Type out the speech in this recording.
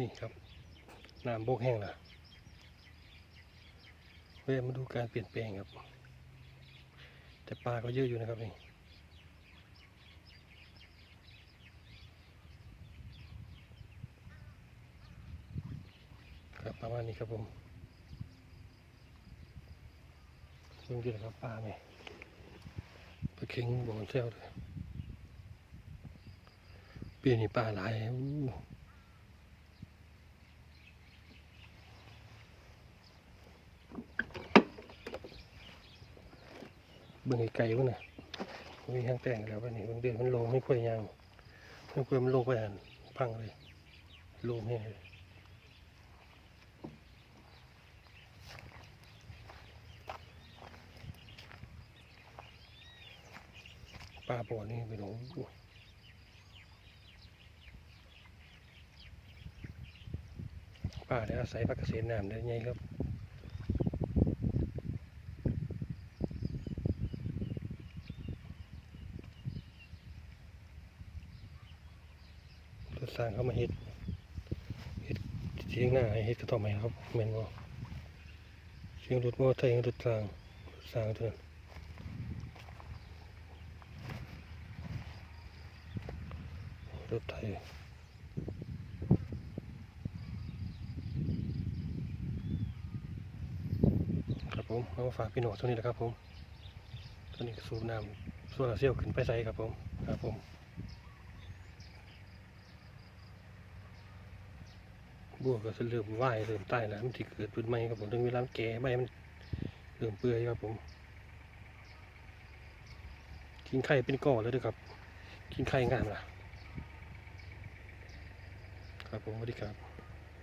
นี่ครับน้ำบกแห้งละเว้มาดูการเปลี่ยนแปลงครับ แต่ปลาก็เยอะอยู่นะครับนี่ครับประมาณนี้ครับผมซึ่งดีนะครับปลาไหมปลาเค็งบอนเซลเลยเปลี่ยนนี่ปลาหลายอู้ เบิ่งไกลๆวะน่ะมีทางแต่งแล้ววะนี่เบิ่งเดือนมันลงไม่ค่อยยางไม่ค่อยมันลงไปหันพังเลยลงแห้งเลยปลาบ่อนี่เป็นของปลาเนี่ยอาศัยพักเกษตรน้ำได้ไงครับ สร้างเขามาเฮ็ดเฮ็ดเชียงหน้าห้เฮ็ดกระต่อมไหมครับแมนบ่เชียงรถมอไซค์รถสร้างสร้างเท่านั้นรถไทยครับผมเอามาฝากพี่หนอตัวนี้แหละครับผมตัวนี้สูบน้ำส่วนเซี่ยวขึ้นไปใส่ครับผมครับผม บัวก็จะเริ่มไหวเริ่มใต้แล้วมันที่เกิดพื้นไม้ครับผมถึงเวลาแก่ใบมันเริ่มเปื่อยครับผมกินไข่เป็นก้อแล้วด้วยครับ กินไข่งามล่ะครับผมสวัสดีครับ